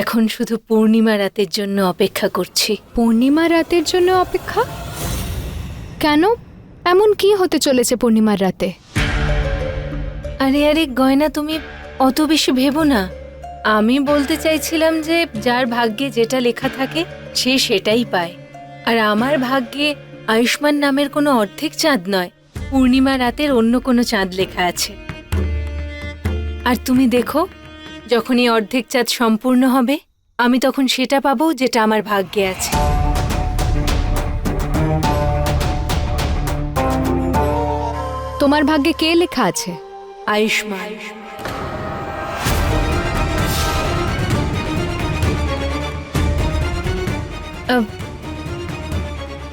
এখন শুধু পূর্ণিমা রাতের জন্য অপেক্ষা করছি। পূর্ণিমা রাতের জন্য অপেক্ষা? কেন? এমন কি হতে চলেছে পূর্ণিমার রাতে? আরে আরে, গয়না তুমি অত বেশি ভেবো না। আমি বলতে চাইছিলাম যে যার ভাগ্যে যেটা লেখা থাকে, সে সেটাই পায়। আর আমার ভাগ্যে আয়ুষ্মান নামের কোনো অর্ধেক চাঁদ নয়, পূর্ণিমা রাতের অন্য কোনো চাঁদ লেখা আছে। আর তুমি দেখো যখন এই অর্ধেক চাঁদ সম্পূর্ণ হবে আমি তখন সেটা পাবো যেটা আমার ভাগ্যে আছে। তোমার ভাগ্যে কে লেখা আছে? আয়ুষ্মান।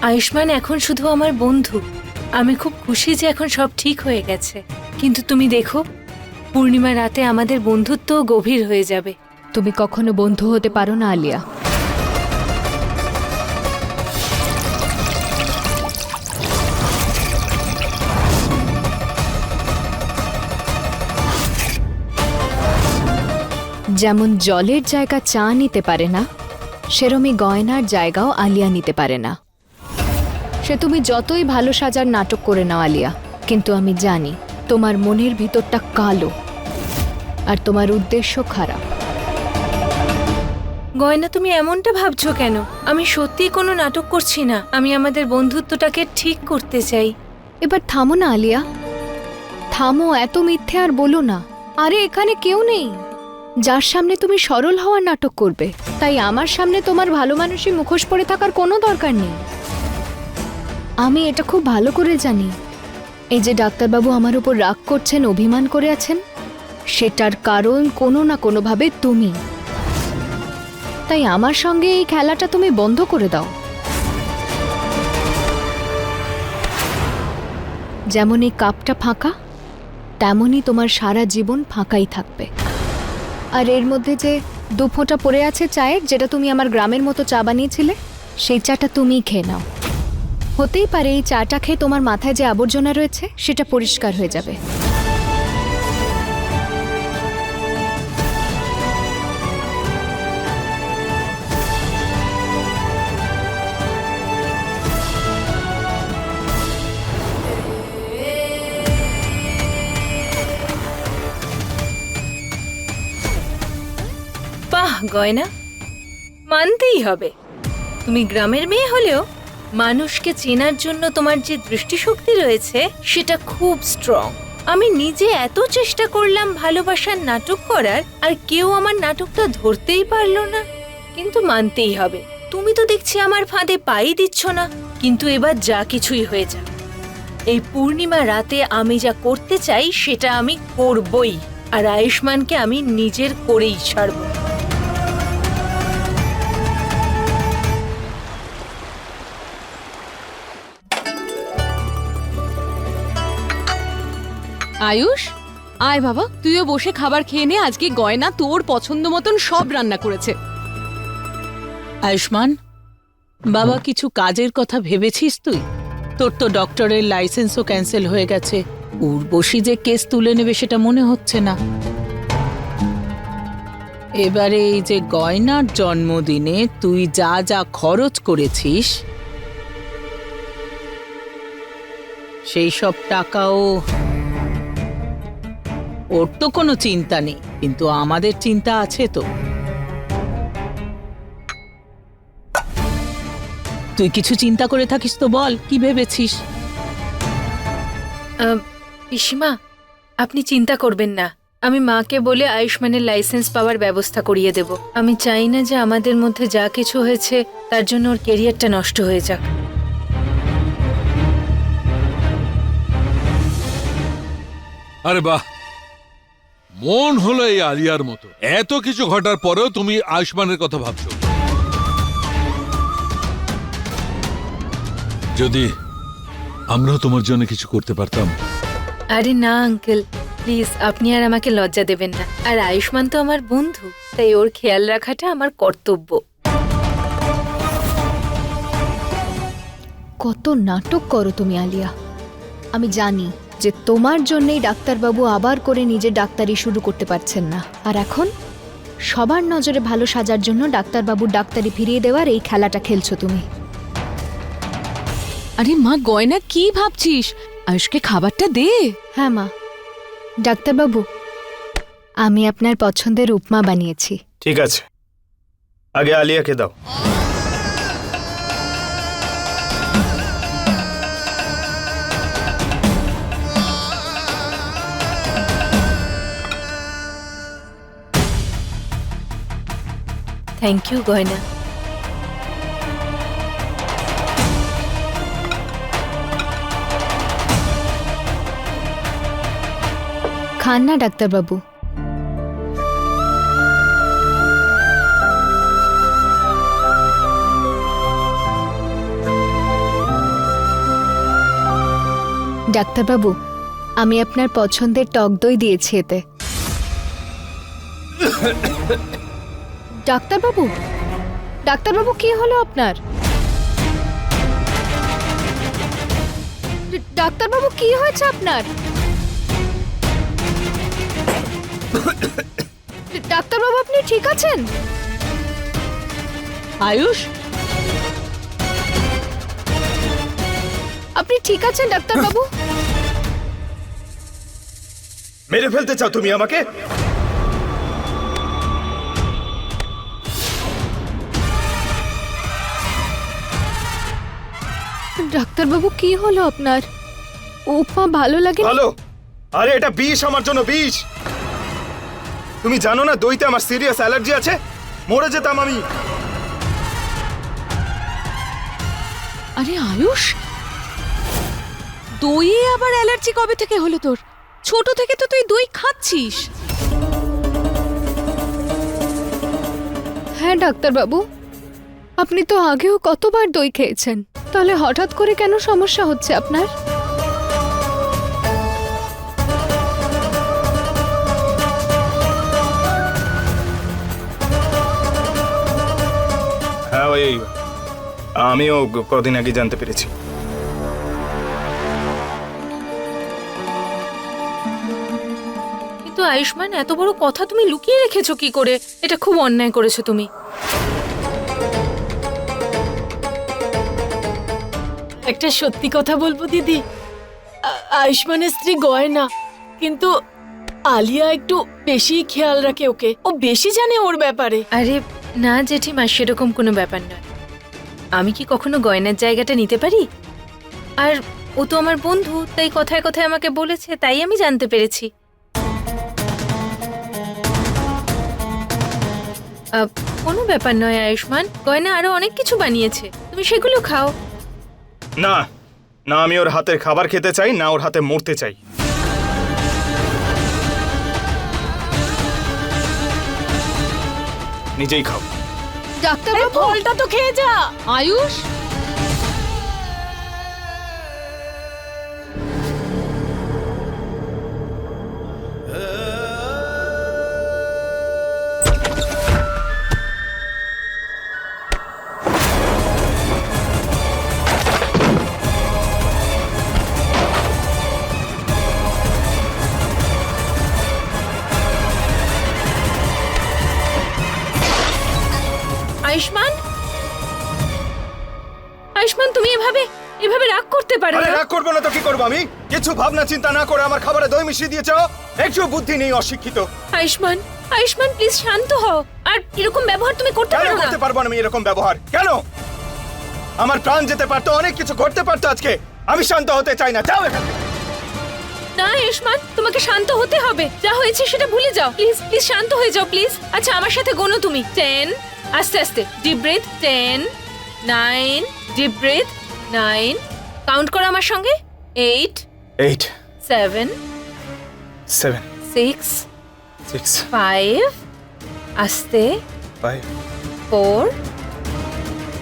আয়ুষ্মান এখন শুধু আমার বন্ধু। আমি খুব খুশি যে এখন সব ঠিক হয়ে গেছে। কিন্তু তুমি দেখো পূর্ণিমা রাতে আমাদের বন্ধুত্বও গভীর হয়ে যাবে। তুমি কখনো বন্ধু হতে পারো না, আলিয়া। যেমন জলের জায়গা চা নিতে পারে না, সেরমই গয়নার জায়গাও আলিয়া নিতে পারে না। সে তুমি যতই ভালো সাজার নাটক করে নাও, আলিয়া, কিন্তু আমি জানি তোমার মনের ভিতরটা কালো। আর তোমার উদ্দেশ্য খারাপ। গয়না তুমি এমনটা ভাবছ কেন? আমি সত্যিই কোনো নাটক করছি না। আমি আমাদের বন্ধুত্বটাকে ঠিক করতে চাই। এবার থামো না আলিয়া। থামো এত মিথ্যে আর বলো না। আরে এখানে কেউ নেই। যার সামনে তুমি সরল হওয়ার নাটক করবে তাই আমার সামনে তোমার ভালো মানুষই মুখোশ পরে থাকার কোনো দরকার নেই। আমি এটা খুব ভালো করে জানি। এই যে ডাক্তারবাবু আমার উপর রাগ করছেন অভিমান করে আছেন সেটার কারণ কোনো না কোনোভাবে তুমি। তাই আমার সঙ্গে এই খেলাটা তুমি বন্ধ করে দাও। যেমন এই কাপটা ফাঁকা, তেমনই তোমার সারা জীবন ফাঁকাই থাকবে। আর এর মধ্যে যে দু ফোঁটা পড়ে আছে চায়ের, যেটা তুমি আমার গ্রামের মতো চা বানিয়েছিলে, সেই চাটা তুমিই খেয়ে নাও। হতেই পারে এই চাটা খেয়ে তোমার মাথায় যে আবর্জনা রয়েছে, সেটা পরিষ্কার হয়ে যাবে। গয়না? মানতেই হবে। তুমি গ্রামের মেয়ে হলেও মানুষকে চেনার জন্য তোমার যে দৃষ্টিশক্তি রয়েছে, সেটা খুব স্ট্রং আমি নিজে এত চেষ্টা করলাম ভালোবাসার নাটক করার, আর কেউ আমার নাটকটা ধরতেই পারল না। কিন্তু মানতেই হবে। তুমি তো দেখছি আমার ফাঁদে পাই দিচ্ছ না। কিন্তু এবার যা কিছুই হয়ে যাক। এই পূর্ণিমা রাতে আমি যা করতে চাই, সেটা আমি করবই। আর আয়ুষ্মানকে আমি নিজের করেই ছাড়বো। আয়ুষ? আয় বাবা, তুইও বসে খাবার খেয়ে নে, আজকে গয়না তোর পছন্দ মতন সব রান্না করেছে। আয়ুষ্মান, বাবা কিছু কাজের কথা ভেবেছিস তুই? তোর তো ডক্টরের লাইসেন্সও ক্যান্সেল হয়ে গেছে। উর্বশী যে কেস তুলে নেবে সেটা মনে হচ্ছে না। এবারে এই যে গয়নার জন্মদিনে তুই যা যা খরচ করেছিস, সেই সব টাকাও ওর তো কোনো চিন্তা নেই কিন্তু আমাদের চিন্তা আছে তো। তুই কিছু চিন্তা করে থাকিস তো বল কি ভেবেছিস? পিসিমা আপনি চিন্তা করবেন না। আমি মাকে বলে আয়ুষ্মানের লাইসেন্স পাওয়ার ব্যবস্থা করিয়ে দেব। আমি চাই না যে আমাদের মধ্যে যা কিছু হয়েছে তার জন্য ওর কেরিয়ারটা নষ্ট হয়ে যাক। আরে বাহ মন হলো এই আলিয়ার মতো। এত কিছু ঘটার পরেও তুমি আয়ুষ্মানের কথা ভাবছ। যদি আমরাও তোমার জন্য কিছু করতে পারতাম। আরে না আঙ্কেল প্লিজ আপনি আর আমাকে লজ্জা দেবেন না। আর আয়ুষ্মান তো আমার বন্ধু তাই ওর খেয়াল রাখাটা আমার কর্তব্য। কত নাটক করো তুমি আলিয়া। আমি জানি যে তোমার জন্যই ডাক্তারবাবু আবার করে নিজে ডাক্তারি শুরু করতে পারছেন না। আর এখন? সবার নজরে ভালো সাজার জন্য ডাক্তারবাবুর ডাক্তারি ফিরিয়ে দেওয়ার এই খেলাটা খেলছো তুমি। আরে মা গয়না কি ভাবছিস? আয়ুষকে খাবারটা দে। হ্যাঁ মা। ডাক্তারবাবু আমি আপনার পছন্দের উপমা বানিয়েছি। ঠিক আছে। আগে আলিয়াকে দাও। থ্যাংক ইউ গয়না খান না ডাক্তারবাবু ডাক্তারবাবু আমি আপনার পছন্দের টক দই দিয়েছি এতে। ডাক্তারবাবু? ডাক্তারবাবু কি হলো আপনার? ডাক্তারবাবু কি হয়েছে আপনার? ডাক্তারবাবু আপনি ঠিক আছেন? আয়ুষ? আপনি ঠিক আছেন ডাক্তারবাবু? মেরে ফেলতে চাও তুমি আমাকে? ডাক্তারবাবু কি হলো আপনার? উপমা ভালো লাগে ভালো। আরে এটা বিষ আমার জন্য বিষ। তুমি জানো না দইতে আমার সিরিয়াস অ্যালার্জি আছে? মরে যেতাম আমি। আরে আয়ুষ! দইয়ে আবার অ্যালার্জি কবে থেকে হলো তোর? ছোট থেকে তো তুই দই খাচ্ছিস। হ্যাঁ ডাক্তারবাবু। আপনি তো আগেও কতবার দই খেয়েছেন? তাহলে হঠাৎ করে কেন সমস্যা হচ্ছে আপনার? হ্যাঁ ওই আমিও কদিন আগে জানতে পেরেছি। কিন্তু আয়ুষ্মান এত বড় কথা তুমি লুকিয়ে রেখেছো কি করে? এটা খুব অন্যায় করেছ তুমি। একটা সত্যি কথা বলব, দিদি? আয়ুষ্মানের স্ত্রী গয়না, কিন্তু আলিয়া একটু বেশি খেয়াল রাখে ওকে। ও বেশি জানে ওর ব্যাপারে। আরে, না জেঠিমা, সেরকম কোনো ব্যাপার নয়। আমি কি কখনো গয়নার জায়গাটা নিতে পারি? আর ও তো আমার বন্ধু, তাই কথায় কথায় আমাকে বলেছে, তাই আমি জানতে পেরেছি। কোনো ব্যাপার নয় আয়ুষ্মান। গয়না আরও অনেক কিছু বানিয়েছে। তুমি সেগুলো খাও। না না আমি ওর হাতের খাবার খেতে চাই না ওর হাতে মরতে চাই। নিজেই খাও। ডাক্তার ফলটা তো খেয়ে যা। আয়ুষ? আয়ুষ্মান তুমি এভাবে এভাবে রাগ করতে পারো আরে রাগ করব না তো কি করব আমি? কিছু ভাবনা চিন্তা না করে আমার খাবারে দই মিশিয়ে দিয়েছ? একটু বুদ্ধি নেই অশিক্ষিত। আয়ুষ্মান আয়ুষ্মান প্লিজ শান্ত হও। আর এরকম ব্যবহার তুমি করতে পারো না। করতে পারব না আমি এরকম ব্যবহার? কেন? আমার প্রাণ যেতে পারতো অনেক কিছু ঘটতে পারতো আজকে। আমি শান্ত হতে চাই না যাও এখান থেকে। না আয়ুষ্মান তোমাকে শান্ত হতে হবে। যা হয়েছে সেটা ভুলে যাও। প্লিজ প্লিজ শান্ত হয়ে যাও প্লিজ আচ্ছা আমার সাথে গোনো তুমি। টেন আস্তে আস্তে। Deep breath ten nine deep breath nine. Count করো আমার সঙ্গে। Eight eight seven seven six six five আস্তে। Five four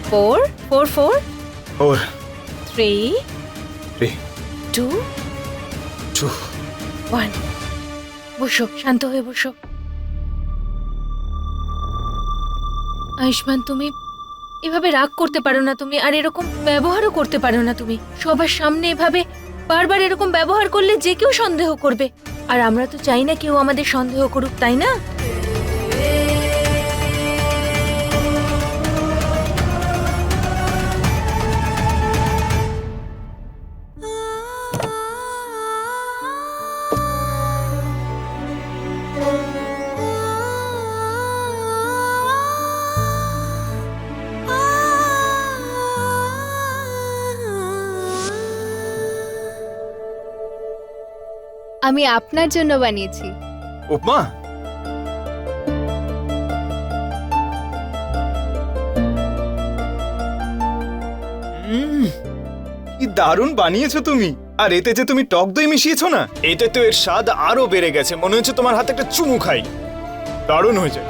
four four four four three three two two one বসো শান্ত হয়ে বসো। আয়ুষ্মান তুমি এভাবে রাগ করতে পারো না তুমি, আর এরকম ব্যবহারও করতে পারো না তুমি। সবার সামনে এভাবে বারবার এরকম ব্যবহার করলে যে কেউ সন্দেহ করবে। আর আমরা তো চাই না কেউ আমাদের সন্দেহ করুক, তাই না? আমি আপনার জন্য বানিয়েছি। উপমা? কি দারুণ বানিয়েছো তুমি। আর এতে যে তুমি টক দই মিশিয়েছো না, এতে তো এর স্বাদ আরও বেড়ে গেছে। মনে হচ্ছে তোমার হাতে একটা চুমু খাই। দারুণ হয়েছে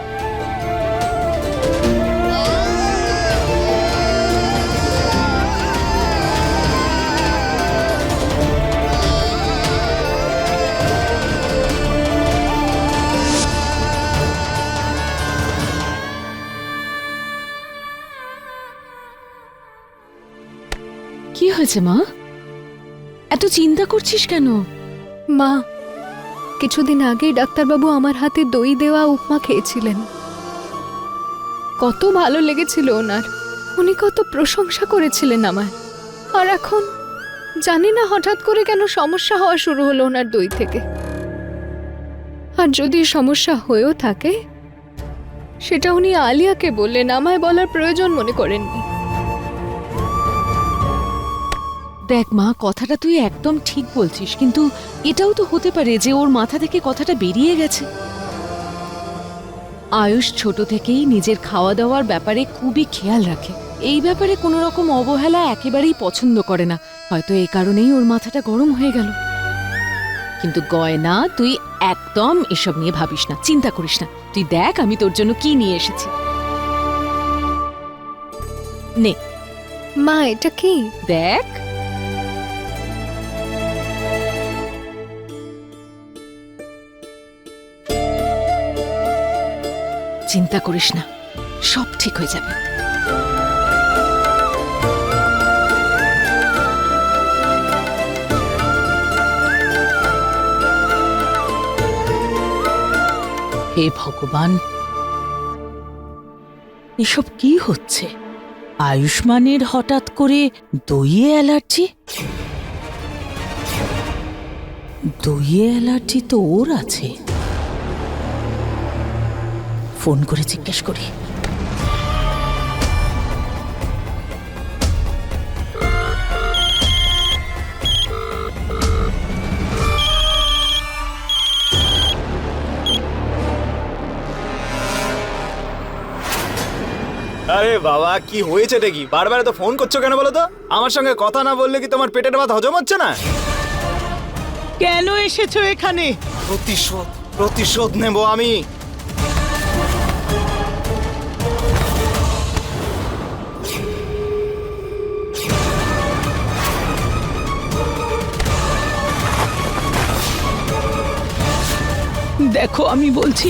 হয়েছে, মা? এত চিন্তা করছিস কেন? মা, কিছুদিন আগেই ডাক্তারবাবু আমার হাতে দই দেওয়া উপমা খেয়েছিলেন। কত ভালো লেগেছিল ওনার। উনি কত প্রশংসা করেছিলেন আমার। আর এখন জানি না হঠাৎ করে কেন সমস্যা হওয়া শুরু হলো ওনার দই থেকে। আর যদি সমস্যা হয়েও থাকে, সেটা উনি আলিয়াকে বললেন, আমায় বলার প্রয়োজন মনে করেননি। দেখ মা কথাটা তুই একদম ঠিক বলছিস কিন্তু এটাও তো হতে পারে যে ওর মাথা থেকে কথাটা বেরিয়ে গেছে। আয়ুষ ছোট থেকেই নিজের খাওয়া দাওয়ার ব্যাপারে খুবই খেয়াল রাখে। এই ব্যাপারে কোনো রকম অবহেলা একেবারেই পছন্দ করে না। হয়তো এই কারণেই ওর মাথাটা গরম হয়ে গেল। কিন্তু গয়না তুই একদম এসব নিয়ে ভাবিস না চিন্তা করিস না। তুই দেখ আমি তোর জন্য কি নিয়ে এসেছি। নে। মা এটা কি? দেখ। চিন্তা করিস না, সব ঠিক হয়ে যাবে। হে ভগবান, এসব কি হচ্ছে? আয়ুষ্মানের হঠাৎ করে দইয়ে অ্যালার্জি? দইয়ে অ্যালার্জি তো ওর আছে। ফোন করে জিজ্ঞেস করি। আরে বাবা কি হয়েছে দেখি? বারবার তো ফোন করছ কেন বলো তো? আমার সঙ্গে কথা না বললে কি তোমার পেটের ভাত হজম হচ্ছে না? কেন এসেছ এখানে? প্রতিশোধ প্রতিশোধ নেব আমি। দেখো আমি বলছি।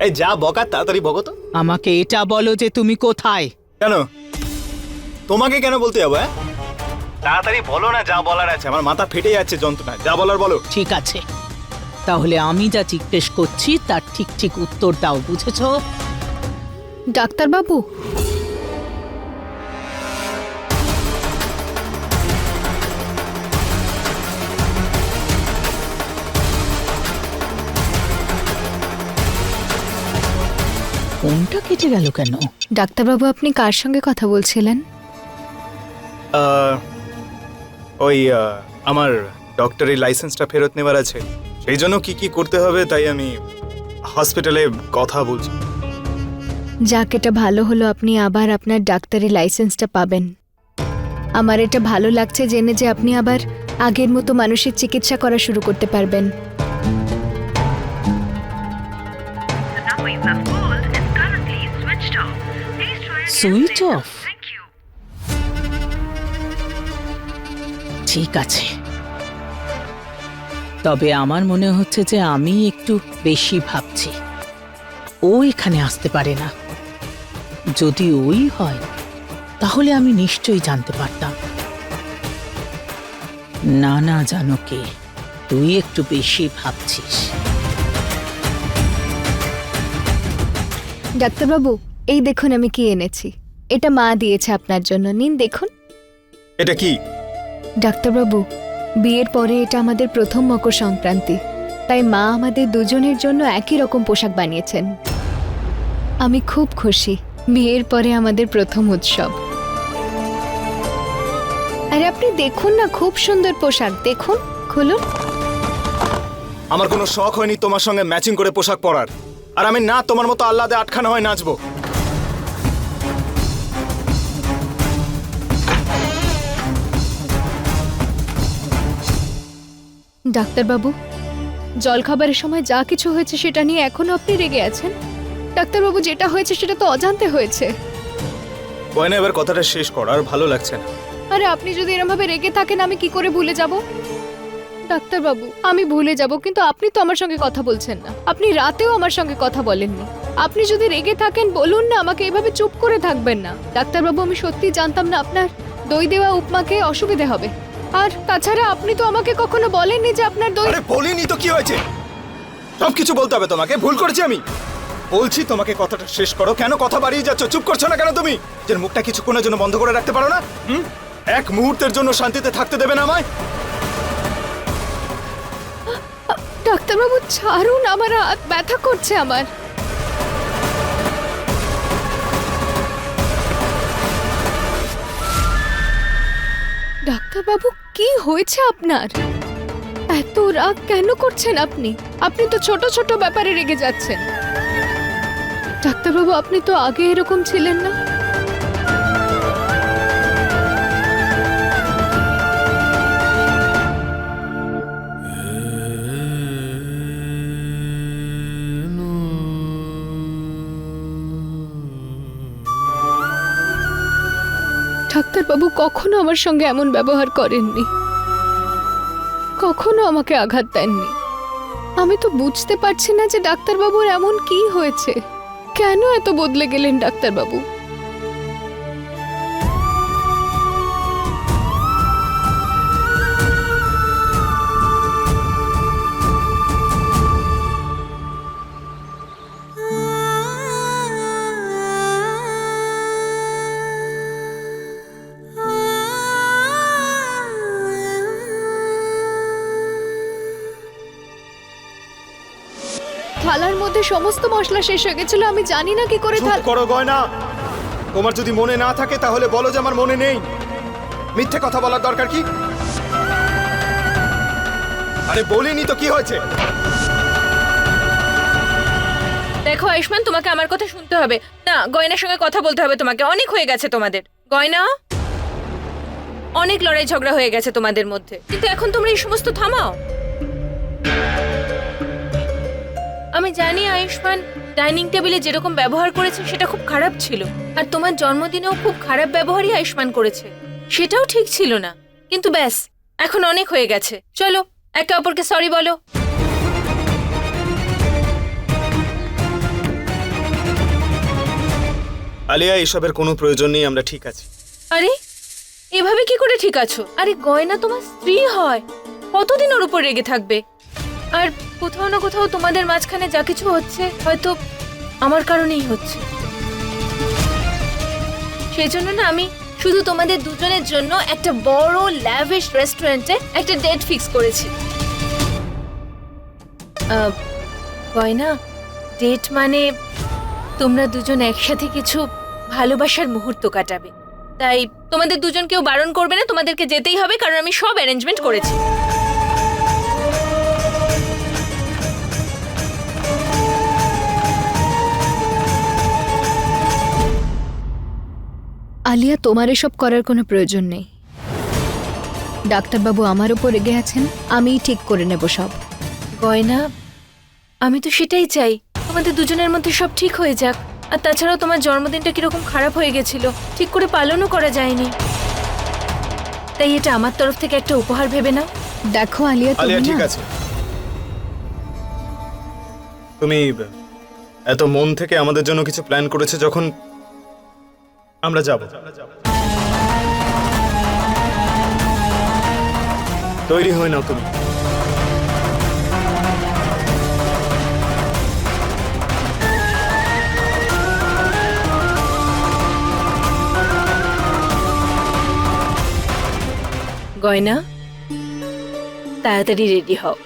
এই যা বকার তাড়াতাড়ি বকো তো। আমাকে এটা বলো যে তুমি কোথায়? কেন? তোমাকে কেন বলতে যাব হ্যাঁ? তাড়াতাড়ি বলো না যা বলার আছে আমার মাথা ফেটে যাচ্ছে যন্ত্রণা যা বলার বলো। ঠিক আছে। তাহলে আমি যা জিজ্ঞেস করছি তার ঠিক ঠিক উত্তর দাও বুঝেছ? ডাক্তারবাবু ফোনটা কেটে গেল কেন? ডাক্তারবাবু আপনি কার সঙ্গে কথা বলছিলেন? ওই আমার ডক্টরের লাইসেন্সটা ফেরত নেবার আছে। সেই জন্য কি কি করতে হবে তাই আমি হসপিটালে কথা বলছি। যাক এটা ভালো হলো আপনি আবার আপনার ডাক্তারি লাইসেন্সটা পাবেন। আমার এটা ভালো লাগছে জেনে যে আপনি আবার আগের মতো মানুষের চিকিৎসা করা শুরু করতে পারবেন। সুইচ অফ ঠিক আছে। তবে আমার মনে হচ্ছে যে আমি একটু বেশি ভাবছি। ও এখানে আসতে পারে না। যদি ওই হয়, তাহলে আমি নিশ্চয়ই জানতে পারতাম। না না জানো কে তুই একটু বেশি ভাবছিস। ডাক্তারবাবু এই দেখুন আমি কি এনেছি। এটা মা দিয়েছে আপনার জন্য। নিন দেখুন। এটা কি? ডাক্তারবাবু বিয়ের পরে এটা আমাদের প্রথম মকর সংক্রান্তি। তাই মা আমাদের দুজনের জন্য একই রকম পোশাক বানিয়েছেন। আমি খুব খুশি। বিয়ের পরে আমাদের প্রথম উৎসব। আরে আপনি দেখুন না খুব সুন্দর পোশাক। দেখুন খুলুন। আমার কোনো শখ হয়নি তোমার সঙ্গে ম্যাচিং করে পোশাক পরার। আর আমি না তোমার মতো আল্লাদে আটখানা হয় নাচবো। ডাক্তারবাবু জলখাবারের সময় যা কিছু হয়েছে সেটা নিয়ে এখনও আপনি রেগে আছেন? ডাক্তারবাবু যেটা হয়েছে সেটা তো অজান্তে হয়েছে। গয়না এবার কথাটা শেষ কর আর ভালো লাগছে না। আরে আপনি যদি এরমভাবে রেগে থাকেন আমি কি করে ভুলে যাব? ডাক্তারবাবু আমি ভুলে যাব কিন্তু আপনি তো আমার সঙ্গে কথা বলছেন না। আপনি রাতেও আমার সঙ্গে কথা বলেননি। আপনি যদি রেগে থাকেন বলুন না আমাকে এভাবে চুপ করে থাকবেন না। ডাক্তারবাবু আমি সত্যি জানতাম না আপনার দই দেওয়া উপমাকে অসুবিধে হবে। আর তাছাড়া আপনি তো আমাকে কখনো বলেননি যে আপনার দই আরে বলিনি তো কি হয়েছে? সব কিছু বলতে হবে তোমাকে ভুল করেছি আমি। বলছি তোমাকে কথাটা শেষ করো। কেন কথা বাড়িয়ে যাচ্ছ? চুপ করছ না কেন তুমি? যে মুখটা কিছুক্ষণের জন্য বন্ধ করে রাখতে পারো না? হুম? এক মুহূর্তের জন্য শান্তিতে থাকতে দেবে না আমায়? ডাক্তারবাবু ছাড়ুন আমার হাত ব্যথা করছে আমার। ডাক্তারবাবু কি হয়েছে আপনার? এত রাগ কেন করছেন আপনি? আপনি তো ছোট ছোট ব্যাপারে রেগে যাচ্ছেন। ডাক্তারবাবু, আপনি তো আগে এরকম ছিলেন না? ডাক্তারবাবু কখনো আমার সঙ্গে এমন ব্যবহার করেননি। কখনো আমাকে আঘাত দেননি। আমি তো বুঝতে পারছি না যে ডাক্তারবাবুর এমন কি হয়েছে। কেন এত বদলে গেলেন ডাক্তারবাবু? থালার সমস্ত মশলা শেষ হয়ে গেছিল আমি জানি না কি করে চুপ করো গয়না। তোমার যদি মনে না থাকে তাহলে বলো যে আমার মনে নেই। মিথ্যে কথা বলার দরকার কি? আরে বলিনি তো কি হয়েছে? দেখো আয়ুষ্মান তোমাকে আমার কথা শুনতে হবে। না গয়নার সঙ্গে কথা বলতে হবে তোমাকে। অনেক হয়ে গেছে তোমাদের। গয়না অনেক লড়াই ঝগড়া হয়ে গেছে তোমাদের মধ্যে। কিন্তু এখন তোমরা এই সমস্ত থামাও। আমি জানি আয়ুষ্মান ডাইনিং টেবিলে যেরকম ব্যবহার করেছে সেটা খুব খারাপ ছিল। আর তোমার জন্মদিনেও খুব খারাপ ব্যবহারই আয়ুষ্মান করেছে। সেটাও ঠিক ছিল না। কিন্তু ব্যাস এখন অনেক হয়ে গেছে। চলো একে অপরকে সরি বলো। আলিয়া এসবের কোনো প্রয়োজন নেই আমরা ঠিক আছি। আরে এভাবে কি করে ঠিক আছো? আরে গয়না তোমার স্ত্রী হয়। কতদিন ওর উপর রেগে থাকবে? আর কোথাও না কোথাও তোমাদের মাঝখানে যা কিছু হচ্ছে, হয়তো আমার কারণেই হচ্ছে। সেই জন্য না আমি শুধু তোমাদের দুজনের জন্য একটা বড় ল্যাভিশ রেস্টুরেন্টে একটা ডেট ফিক্স করেছি। গয়না ডেট মানে তোমরা দুজন একসাথে কিছু ভালোবাসার মুহূর্ত কাটাবে। তাই তোমাদের দুজনকেও বারণ করবে না, তোমাদেরকে যেতেই হবে, কারণ আমি সব অ্যারেঞ্জমেন্ট করেছি। আলিয়া তোমার এসব করার কোনো প্রয়োজন নেই। ডাক্তারবাবু আমার উপর রেগে আছেন আমিই ঠিক করে নেব সব। গয়না আমি তো সেটাই চাই। আমাদের দুজনের মধ্যে সব ঠিক হয়ে যাক। আর তাছাড়াও তোমার জন্মদিনটা কীরকম খারাপ হয়ে গেছিল ঠিক করে পালনও করা যায়নি। তাই এটা আমার তরফ থেকে একটা উপহার ভেবে নাও। দেখো আলিয়া আলিয়া তুমি ঠিক না আছে। তুমি এত মন থেকে আমাদের জন্য কিছু প্ল্যান করেছে যখন আমরা যাব। তৈরি হয়ে নাও তুমি। গয়না তাড়াতাড়ি রেডি হও।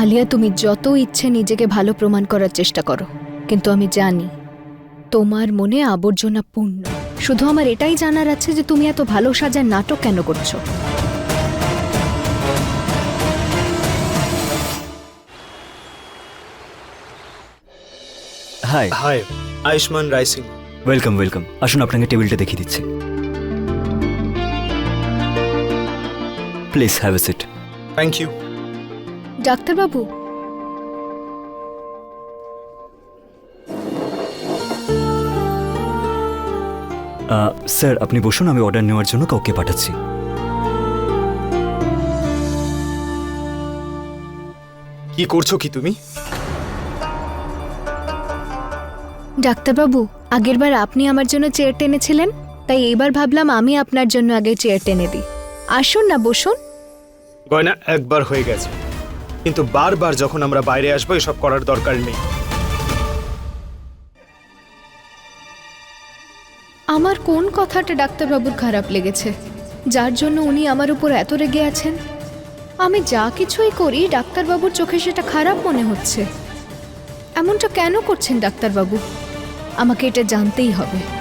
আলিয়া তুমি যত ইচ্ছে নিজেকে ভালো প্রমাণ করার চেষ্টা করো কিন্তু আমি জানি তোমার মনে আবর্জনা পূর্ণ। শুধু আমার এটাই জানার আছে যে তুমি এত ভালো সাজার নাটক কেন করছ? Hi hi Ayushman Roy Singh welcome welcome আসুন আপনাকে টেবিলটা দেখিয়ে দিচ্ছি। Please have a seat thank you ডাক্তারবাবু। স্যার আপনি বসুন আমি অর্ডার নেওয়ার জন্য কাউকে পাঠাচ্ছি। কি করছ কি তুমি? ডাক্তারবাবু আগেরবার আপনি আমার জন্য চেয়ার টেনেছিলেন তাই এইবার ভাবলাম আমি আপনার জন্য আগে চেয়ার টেনে দিই। আসুন না বসুন। গয়না একবার হয়ে গেছে। কিন্তু বারবার যখন আমরা বাইরে আসব, এসব করার দরকার নেই। আমার কোন কথাটা ডাক্তারবাবুর খারাপ লেগেছে? যার জন্য উনি আমার উপর এত রেগে আছেন? আমি যা কিছুই করি, ডাক্তারবাবুর চোখে সেটা খারাপ মনে হচ্ছে। এমনটা কেন করছেন ডাক্তারবাবু? আমাকে এটা জানতেই হবে।